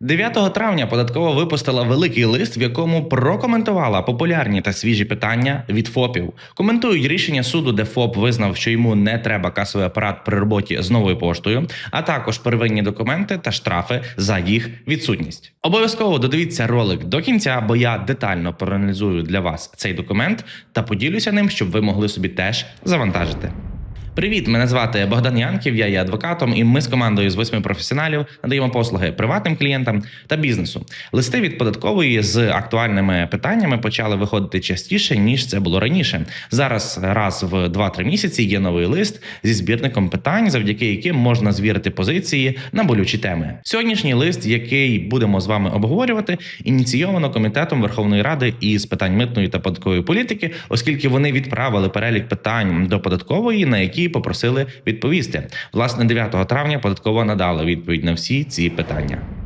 9 травня податкова випустила великий лист, в якому прокоментувала популярні та свіжі питання від ФОПів. Коментують рішення суду, де ФОП визнав, що йому не треба касовий апарат при роботі з новою поштою, а також первинні документи та штрафи за їх відсутність. Обов'язково додивіться ролик до кінця, бо я детально проаналізую для вас цей документ та поділюся ним, щоб ви могли собі теж завантажити. Привіт, мене звати Богдан Янків. Я є адвокатом, і ми з командою з восьми професіоналів надаємо послуги приватним клієнтам та бізнесу. Листи від податкової з актуальними питаннями почали виходити частіше ніж це було раніше. Зараз раз в 2-3 місяці є новий лист зі збірником питань, завдяки яким можна звірити позиції на болючі теми. Сьогоднішній лист, який будемо з вами обговорювати, ініційовано комітетом Верховної Ради із питань митної та податкової політики, оскільки вони відправили перелік питань до податкової, на які попросили відповісти. Власне, 9 травня податкова надала відповідь на всі ці питання.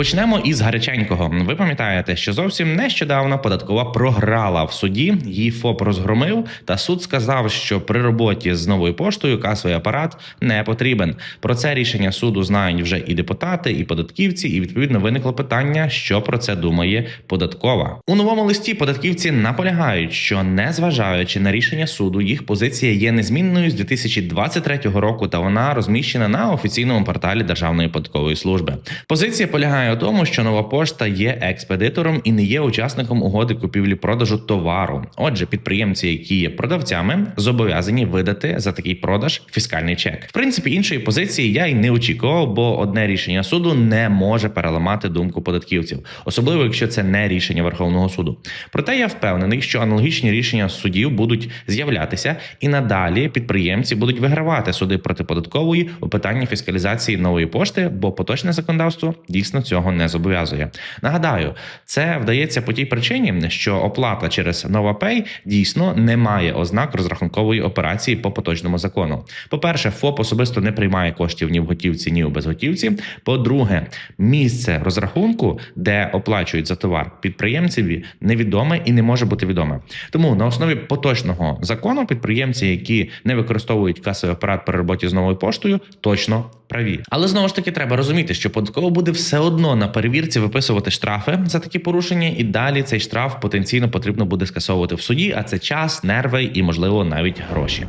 Почнемо із гаряченького. Ви пам'ятаєте, що зовсім нещодавно податкова програла в суді. Її ФОП розгромив, та суд сказав, що при роботі з новою поштою касовий апарат не потрібен. Про це рішення суду знають вже і депутати, і податківці, і відповідно виникло питання, що про це думає податкова. У новому листі податківці наполягають, що незважаючи на рішення суду, їх позиція є незмінною з 2023 року, та вона розміщена на офіційному порталі Державної податкової служби. Позиція полягає у тому, що нова пошта є експедитором і не є учасником угоди купівлі-продажу товару. Отже, підприємці, які є продавцями, зобов'язані видати за такий продаж фіскальний чек. В принципі, іншої позиції я й не очікував, бо одне рішення суду не може переламати думку податківців, особливо якщо це не рішення Верховного суду. Проте я впевнений, що аналогічні рішення судів будуть з'являтися, і надалі підприємці будуть вигравати суди проти податкової у питанні фіскалізації нової пошти, бо поточне законодавство дійсно цього не зобов'язує. Нагадаю, це вдається по тій причині, що оплата через NovaPay дійсно не має ознак розрахункової операції по поточному закону. По-перше, ФОП особисто не приймає коштів ні в готівці, ні у безготівці. По-друге, місце розрахунку, де оплачують за товар підприємцеві, невідоме і не може бути відоме. Тому на основі поточного закону підприємці, які не використовують касовий апарат при роботі з новою поштою, точно праві. Але знову ж таки треба розуміти, що податково буде все одно на перевірці виписувати штрафи за такі порушення, і далі цей штраф потенційно потрібно буде скасовувати в суді, а це час, нерви і, можливо, навіть гроші.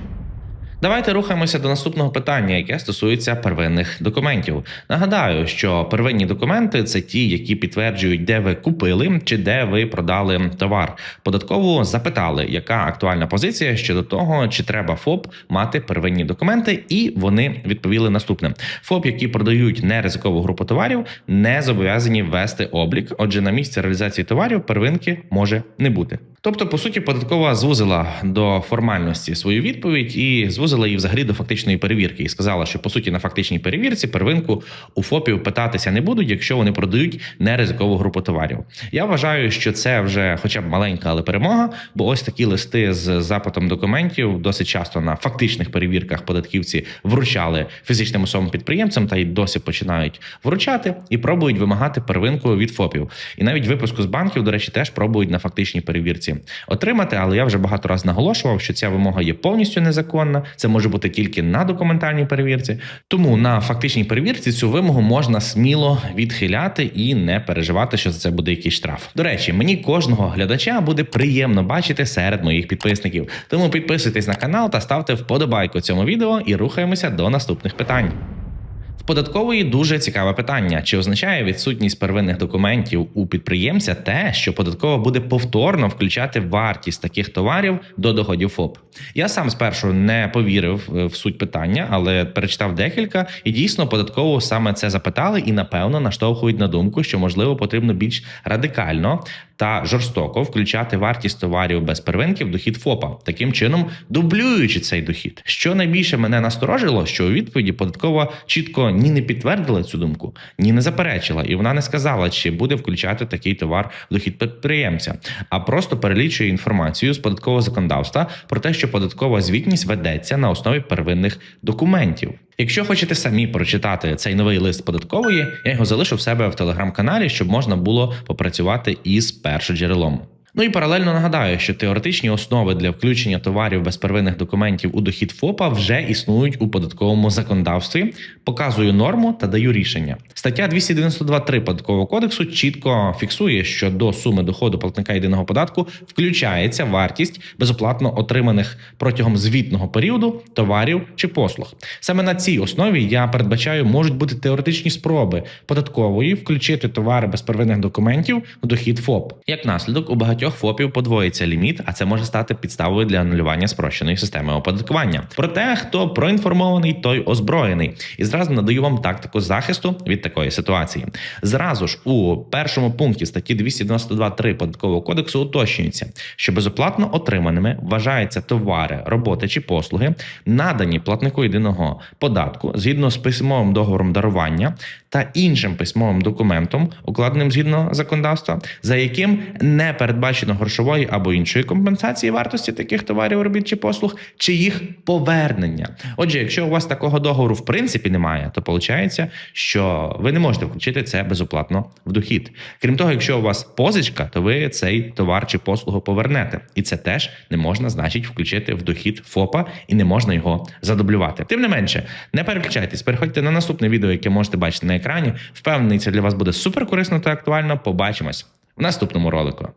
Давайте рухаємося до наступного питання, яке стосується первинних документів. Нагадаю, що первинні документи це ті, які підтверджують, де ви купили чи де ви продали товар. Податково запитали, яка актуальна позиція щодо того, чи треба ФОП мати первинні документи, і вони відповіли наступне: ФОП, які продають неризикову групу товарів, не зобов'язані ввести облік. Отже, на місці реалізації товарів первинки може не бути. Тобто, по суті, податкова звузила до формальності свою відповідь і звузила її взагалі до фактичної перевірки, і сказала, що по суті на фактичній перевірці первинку у ФОПів питатися не будуть, якщо вони продають неризикову групу товарів. Я вважаю, що це вже, хоча б маленька, але перемога, бо ось такі листи з запитом документів досить часто на фактичних перевірках податківці вручали фізичним особам підприємцям та й досі починають вручати і пробують вимагати первинку від ФОПів. І навіть випуску з банків, до речі, теж пробують на фактичній перевірці отримати. Але я вже багато разів наголошував, що ця вимога є повністю незаконна. Це може бути тільки на документальній перевірці. Тому на фактичній перевірці цю вимогу можна сміло відхиляти і не переживати, що за це буде якийсь штраф. До речі, мені кожного глядача буде приємно бачити серед моїх підписників. Тому підписуйтесь на канал та ставте вподобайку цьому відео і рухаємося до наступних питань. В податкової дуже цікаве питання: чи означає відсутність первинних документів у підприємця те, що податкова буде повторно включати вартість таких товарів до доходів ФОП? Я сам спершу не повірив е, в суть питання, але перечитав декілька, і дійсно податково саме це запитали, і напевно наштовхують на думку, що можливо потрібно більш радикально та жорстоко включати вартість товарів без первинки в дохід ФОПа, таким чином дублюючи цей дохід. Що найбільше мене насторожило, що у відповіді податкова чітко ні не підтвердила цю думку, ні не заперечила, і вона не сказала, чи буде включати такий товар в дохід підприємця, а просто перелічує інформацію з податкового законодавства про те, що податкова звітність ведеться на основі первинних документів. Якщо хочете самі прочитати цей новий лист податкової, я його залишу в себе в телеграм-каналі, щоб можна було попрацювати із першоджерелом. Ну і паралельно нагадаю, що теоретичні основи для включення товарів без первинних документів у дохід ФОПа вже існують у податковому законодавстві. Показую норму та даю рішення. Стаття 292.3 податкового кодексу чітко фіксує, що до суми доходу платника єдиного податку включається вартість безоплатно отриманих протягом звітного періоду товарів чи послуг. Саме на цій основі я передбачаю, можуть бути теоретичні спроби податкової включити товари без первинних документів в дохід ФОП. Як наслідок, у багатьох ФОПів подвоїться ліміт, а це може стати підставою для анулювання спрощеної системи оподаткування. Проте, хто проінформований, той озброєний. І зразу надаю вам тактику захисту від такої ситуації. Зразу ж у першому пункті статті 292.3 податкового кодексу уточнюється, що безоплатно отриманими вважаються товари, роботи чи послуги, надані платнику єдиного податку згідно з письмовим договором дарування та іншим письмовим документом, укладеним згідно законодавства, за яким не передбачено грошової або іншої компенсації вартості таких товарів, робіт чи послуг, чи їх повернення. Отже, якщо у вас такого договору в принципі немає, то виходить, що ви не можете включити це безоплатно в дохід. Крім того, якщо у вас позичка, то ви цей товар чи послугу повернете, і це теж не можна, значить, включити в дохід ФОПа і не можна його задублювати. Тим не менше, не переключайтесь, переходьте на наступне відео, яке можете бачити на екрані. Впевнений, це для вас буде супер корисно та актуально. Побачимось в наступному ролику.